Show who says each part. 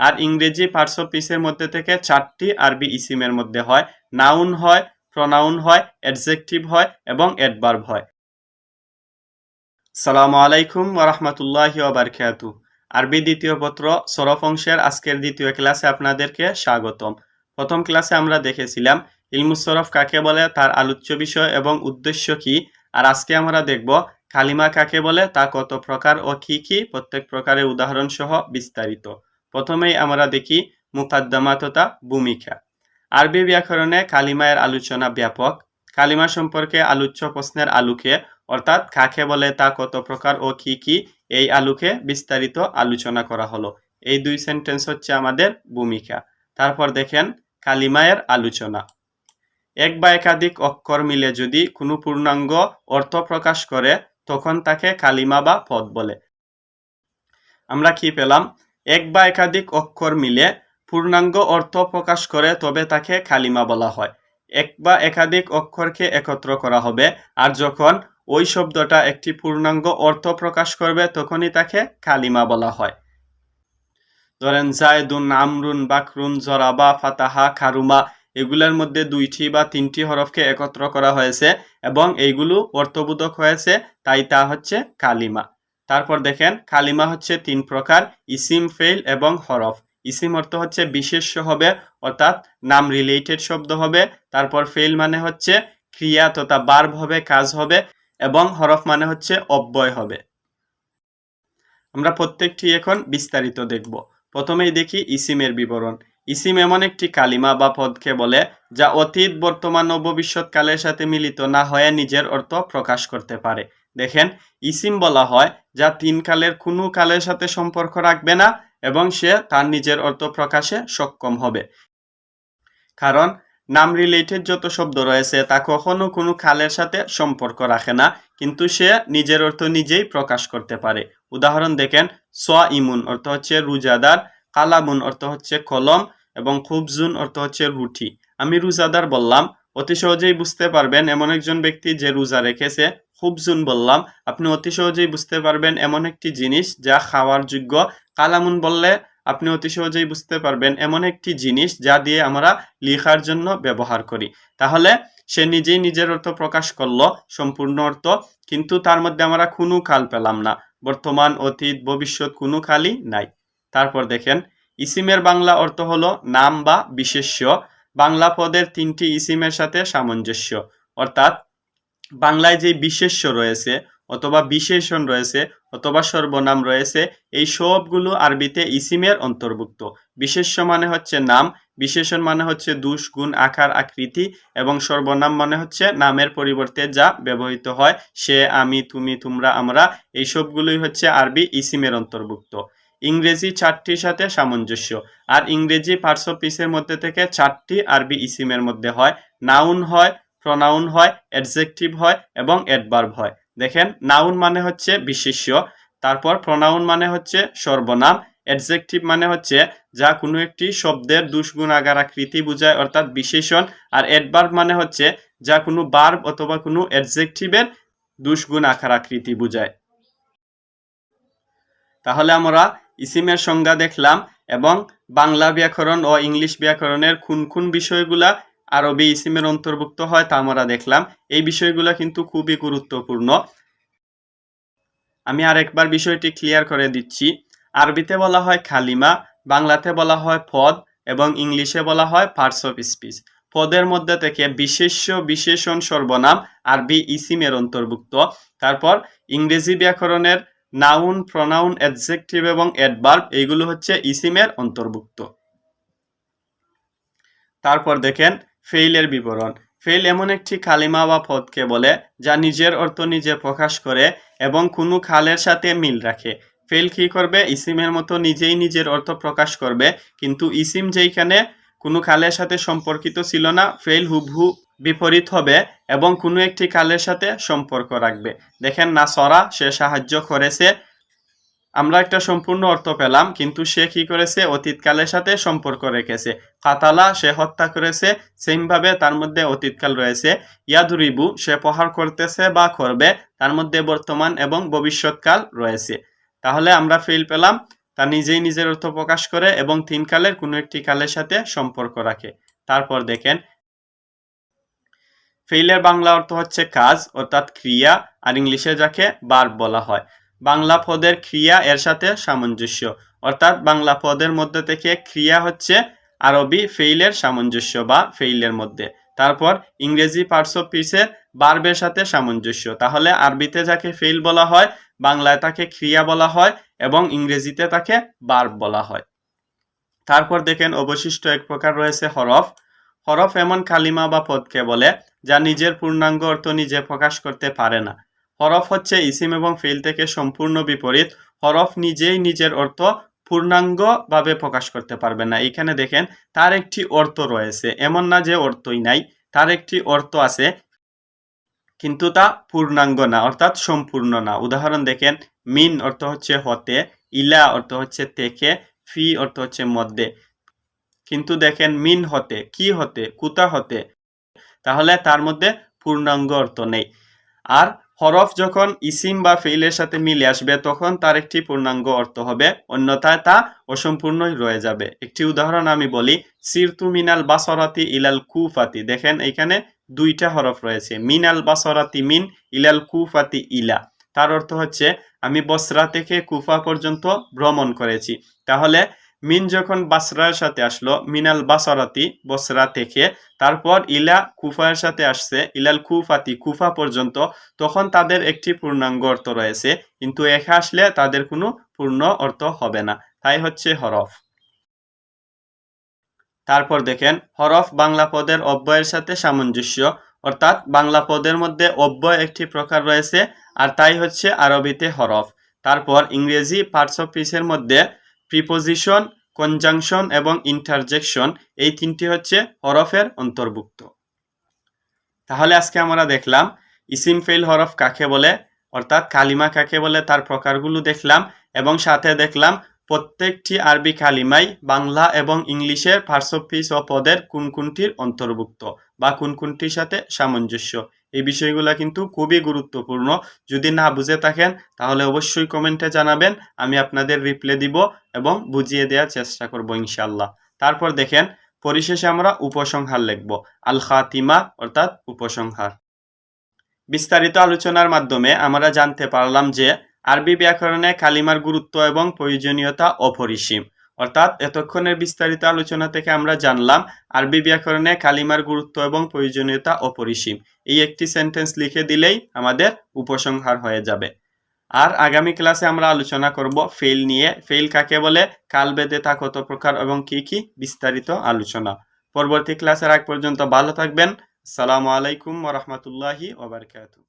Speaker 1: আর ইংরেজি parts of পিসের মধ্যে থেকে চারটি আরবি ইসিমের মধ্যে হয়। নাউন হয় প্রনাউন হয় অ্যাডজেক্টিভ হয় এবং অ্যাডভার্ব হয়। সালামু আলাইকুম ওরহমতুল্লাহ বারকাতু আরবি দ্বিতীয় পত্র সরফ অংশের আজকের দ্বিতীয় ক্লাসে আপনাদেরকে স্বাগতম। প্রথম ক্লাসে আমরা দেখেছিলাম ইলমুসরফ কাকে বলে, তার আলোচ্য বিষয় এবং উদ্দেশ্য কি, আর আজকে আমরা দেখব কালিমা কাকে বলে, তা কত প্রকার ও কি কি, প্রত্যেক প্রকারের উদাহরণ সহ বিস্তারিত। প্রথমেই আমরা দেখি মুকাদ্দমা তথা ভূমিকা। আরবি ব্যাকরণে কালিমায়ের আলোচনা ব্যাপক। কালিমা সম্পর্কে আলোচ্য প্রশ্নের আলোকে, অর্থাৎ কাকে বলে, তা কত প্রকার ও কি কি, এই আলোকে বিস্তারিত আলোচনা করা হলো। এই দুই সেন্টেন্স হচ্ছে আমাদের ভূমিকা। তারপর দেখেন কালিমায়ের আলোচনা। এক বা একাধিক অক্ষর মিলে যদি কোনো পূর্ণাঙ্গ অর্থ প্রকাশ করে, তখন তাকে কালিমা বা পদ বলে। আমরা কি পেলাম? এক বা একাধিক অক্ষর মিলে পূর্ণাঙ্গ অর্থ প্রকাশ করে তবে তাকে কালিমা বলা হয়। এক বা একাধিক অক্ষরকে একত্র করা হবে আর যখন ওই শব্দটা একটি পূর্ণাঙ্গ অর্থ প্রকাশ করবে তখনই তাকে কালিমা বলা হয়। ধরেন, জায়দুন আমরুন বাকরুন জরাবা ফাতাহা খারুমা এগুলোর মধ্যে দুইটি বা তিনটি হরফকে একত্র করা হয়েছে, এবং এইগুলো অর্থবোধক হয়েছে, তাই তা হচ্ছে কালিমা। তারপর দেখেন, কালিমা হচ্ছে তিন প্রকার, ইসিম, ফেইল এবং হরফ। ইসিম অর্থ হচ্ছে বিশেষ্য হবে, অর্থাৎ নাম রিলেটেড শব্দ হবে। তারপর ফেইল মানে হচ্ছে ক্রিয়া তথা বার্ব হবে, কাজ হবে এবং হরফ মানে হচ্ছে অব্যয় হবে। আমরা প্রত্যেকটি এখন বিস্তারিত দেখব। প্রথমেই দেখি ইসিমের বিবরণ। ইসিম এমন একটি কালিমা বা পদকে বলে, যা অতীত, বর্তমান ও ভবিষ্যৎ কালের সাথে মিলিত না হয়ে নিজের অর্থ প্রকাশ করতে পারে। দেখেন, ইসিম বলা হয়, যা তিন কালের কোনো কালের সাথে সম্পর্ক রাখবে না এবং সে তার নিজের অর্থ প্রকাশে সক্ষম হবে। কারণ, নাম রিলেটেড যত শব্দ রয়েছে, তা কখনো কোনো কালের সাথে সম্পর্ক রাখে না, কিন্তু সে নিজের অর্থ নিজেই প্রকাশ করতে পারে। উদাহরণ দেখেন স ইমুন অর্থ হচ্ছে রুজাদার, কালামুন অর্থ হচ্ছে কলম, এবং খুবজুন অর্থ হচ্ছে রুটি। আমি রোজাদার বললাম, অতি সহজেই বুঝতে পারবেন এমন একজন ব্যক্তি যে রোজা রেখেছে খুবজুন বললাম। আপনি অতি সহজেই বুঝতে পারবেন এমন একটি জিনিস যা খাওয়ার যোগ্য। কালামুন বললে, আপনি অতি সহজেই বুঝতে পারবেন এমন একটি জিনিস যা দিয়ে আমরা লিখার জন্য ব্যবহার করি। তাহলে সে নিজেই নিজের অর্থ প্রকাশ করল, সম্পূর্ণ অর্থ, কিন্তু তার মধ্যে আমরা কোনো কাল পেলাম না। বর্তমান, অতীত, ভবিষ্যৎ কোনো কালই নাই। তারপর দেখেন, ইসিমের বাংলা অর্থ হলো নাম বা বিশেষ্য। বাংলা পদের তিনটি ইসিমের সাথে সামঞ্জস্য। অর্থাৎ বাংলায় যে বিশেষ্য রয়েছে অথবা বিশেষণ রয়েছে অথবা সর্বনাম রয়েছে, এই সবগুলো আরবিতে ইসিমের অন্তর্ভুক্ত। বিশেষ্য মানে হচ্ছে নাম, বিশেষণ মানে হচ্ছে দুষ, গুণ, আকার, আকৃতি এবং সর্বনাম মানে হচ্ছে নামের পরিবর্তে যা ব্যবহৃত হয়, সে, আমি, তুমি, তোমরা, আমরা, এই সবগুলোই হচ্ছে আরবি ইসিমের অন্তর্ভুক্ত। ইংরেজি চারটির সাথে সামঞ্জস্য। আর ইংরেজি পার্টস অফ পিসের মধ্যে থেকে চারটি আরবি ইসিমের মধ্যে হয়। নাউন হয় প্রনাউন হয় অ্যাডজেক্টিভ হয় এবং অ্যাডভার্ব হয়। দেখেন নাউন মানে হচ্ছে বিশেষ্য, তারপর প্রনাউন মানে হচ্ছে সর্বনাম অ্যাডজেক্টিভ মানে হচ্ছে যা কোনো একটি শব্দের দুষ্গুণ আগার আকৃতি বোঝায়, অর্থাৎ বিশেষণ, আর অ্যাডভার্ব মানে হচ্ছে যা কোনো বার্ব অথবা কোনো অ্যাডজেক্টিভের দুষ্গুণ আকার আকৃতি বোঝায়। তাহলে আমরা ইসিমের সংজ্ঞা দেখলাম এবং বাংলা ব্যাকরণ ও ইংলিশ ব্যাকরণের কোন কোন বিষয়গুলা আরবি ইসিমের অন্তর্ভুক্ত হয় তা আমরা দেখলাম। এই বিষয়গুলো কিন্তু খুবই গুরুত্বপূর্ণ। আমি আরেকবার বিষয়টি ক্লিয়ার করে দিচ্ছি। আরবিতে বলা হয় খালিমা, বাংলাতে বলা হয় পদ এবং ইংলিশে বলা হয় পার্টস অফ স্পিচ পদের মধ্যে থেকে বিশেষ্য, বিশেষণ, সর্বনাম আরবি ইসিমের অন্তর্ভুক্ত। তারপর ইংরেজি ব্যাকরণের নাউন প্রনাউন অ্যাডজেক্টিভ এবং অ্যাডভার্ব এইগুলো হচ্ছে ইসিমের অন্তর্ভুক্ত। তারপর দেখেন ফেইলের বিবরণ। ফেইল এমন একটি কালিমা বা পদকে বলে, যা নিজের অর্থ নিজে প্রকাশ করে এবং কোনো খালের সাথে মিল রাখে। ফেল কি করবে? ইসিমের মতো নিজেই নিজের অর্থ প্রকাশ করবে, কিন্তু ইসিম যেইখানে কোনো খালের সাথে সম্পর্কিত ছিল না ফেল হুবহু বিপরীত হবে এবং কোনো একটি কালের সাথে সম্পর্ক রাখবে। দেখেন না সরা সে সাহায্য করেছে আমরা একটা সম্পূর্ণ অর্থ পেলাম, কিন্তু সে কি করেছে? অতীতকালের সাথে সম্পর্ক রেখেছে। কাতালা সে হত্যা করেছে, সেমভাবে তার মধ্যে অতীতকাল রয়েছে। ইয়াদুরিবু, সে প্রহার করতেছে বা করবে, তার মধ্যে বর্তমান এবং ভবিষ্যৎকাল রয়েছে। তাহলে আমরা ফেল পেলাম, তা নিজেই নিজের অর্থ প্রকাশ করে এবং তিন কালের কোনো একটি কালের সাথে সম্পর্ক রাখে। তারপর দেখেন, ফেইলের বাংলা অর্থ হচ্ছে কাজ, অর্থাৎ ক্রিয়া, আর ইংলিশে যাকে বার্ব বলা হয়। বাংলা পদের ক্রিয়া এর সাথে সামঞ্জস্য। অর্থাৎ বাংলা পদের মধ্যে থেকে ক্রিয়া হচ্ছে আরবি ফেইলের সামঞ্জস্য বা ফেইলের মধ্যে। তারপর ইংরেজি পার্টস অফ পিসের বার্বের সাথে সামঞ্জস্য। তাহলে আরবিতে যাকে ফেইল বলা হয়, বাংলায় তাকে ক্রিয়া বলা হয় এবং ইংরেজিতে তাকে বার্ব বলা হয়। তারপর দেখেন অবশিষ্ট এক প্রকার রয়েছে হরফ। হরফ এমন কালিমা বা পদকে বলে যা নিজের পূর্ণাঙ্গ অর্থ নিজে প্রকাশ করতে পারে না। হরফ হচ্ছে ইসিম এবং ফেইল থেকে সম্পূর্ণ বিপরীত। হরফ নিজেই নিজের অর্থ পূর্ণাঙ্গভাবে প্রকাশ করতে পারবে না। এখানে দেখেন, তার একটি অর্থ রয়েছে। এমন না যে অর্থই নাই, তার একটি অর্থ আছে, কিন্তু তা পূর্ণাঙ্গ না, অর্থাৎ সম্পূর্ণ না। উদাহরণ দেখেন, মিন অর্থ হচ্ছে হতে, ইলা অর্থ হচ্ছে থেকে, ফি অর্থ হচ্ছে মধ্যে। কিন্তু দেখেন, মিন হতে, কি হতে, কুতা হতে, তাহলে তার মধ্যে পূর্ণাঙ্গ অর্থ নেই। আর হরফ যখন ইসিম বা ফেইলের সাথে মিলে আসবে, তখন তার একটি পূর্ণাঙ্গ অর্থ হবে, অন্যথায় তা অসম্পূর্ণই রয়ে যাবে। একটি উদাহরণ আমি বলি, সিরতু মিনাল বাসরাতি ইলাল কুফাতি। দেখেন, এখানে দুইটা হরফ রয়েছে, মিনাল বাসরাতি মিন ইলাল কুফাতি ইলা। তার অর্থ হচ্ছে, আমি বসরা থেকে কুফা পর্যন্ত ভ্রমণ করেছি। তাহলে মিন যখন বাসরার সাথে আসলো, মিনাল বাসরাতি বসরা থেকে, তারপর ইলা কুফার সাথে আসছে, ইলাল কুফাতি, কুফা পর্যন্ত, তখন তাদের একটি পূর্ণাঙ্গ অর্থ রয়েছে, কিন্তু এখা আসলে তাদের কোনো পূর্ণ অর্থ হবে না। তাই হচ্ছে হরফ। তারপর দেখেন, হরফ বাংলা পদের অব্যয়ের সাথে সামঞ্জস্য, অর্থাৎ বাংলা পদের মধ্যে অব্যয় একটি প্রকার রয়েছে, আর তাই হচ্ছে আরবিতে হরফ। তারপর ইংরেজি পার্টস অফ পিসের মধ্যে প্রিপোজিশন কনজাংশন এবং ইন্টারজেকশন এই তিনটি হচ্ছে হরফের অন্তর্ভুক্ত। তাহলে আজকে আমরা দেখলাম, ইসিম ফেল হরফ কাকে বলে, অর্থাৎ কালিমা কাকে বলে তার প্রকারগুলো দেখলাম, এবং সাথে দেখলাম প্রত্যেকটি আরবি কালিমাই বাংলা এবং ইংলিশের পার্টস অফ ও পদের কোন কোনটির অন্তর্ভুক্ত বা কোন কোনটির সাথে সামঞ্জস্য। এই বিষয়গুলো কিন্তু খুবই গুরুত্বপূর্ণ। যদি না বুঝে থাকেন, তাহলে অবশ্যই কমেন্টে জানাবেন, আমি আপনাদের রিপ্লে দিব এবং বুঝিয়ে দেওয়ার চেষ্টা করব ইনশাল্লাহ তারপর দেখেন, পরিশেষে আমরা উপসংহার লিখব। আল খাতিমা অর্থাৎ উপসংহার। বিস্তারিত আলোচনার মাধ্যমে আমরা জানতে পারলাম যে, আরবি ব্যাকরণে কালিমার গুরুত্ব এবং প্রয়োজনীয়তা অপরিসীম। অর্থাৎ এতক্ষণের বিস্তারিত আলোচনা থেকে আমরা জানলাম, আরবি ব্যাকরণে কালিমার গুরুত্ব এবং প্রয়োজনীয়তা অপরিসীম। এই একটি সেন্টেন্স লিখে দিলেই আমাদের উপসংহার হয়ে যাবে। আর আগামী ক্লাসে আমরা আলোচনা করব ফেল নিয়ে। ফেল কাকে বলে? কাল বেদে তা কত প্রকার এবং কি কি? বিস্তারিত আলোচনা। পরবর্তী ক্লাসের আগ পর্যন্ত ভালো থাকবেন। সালামু আলাইকুম ওরহমতুল্লাহি ওবরকাতু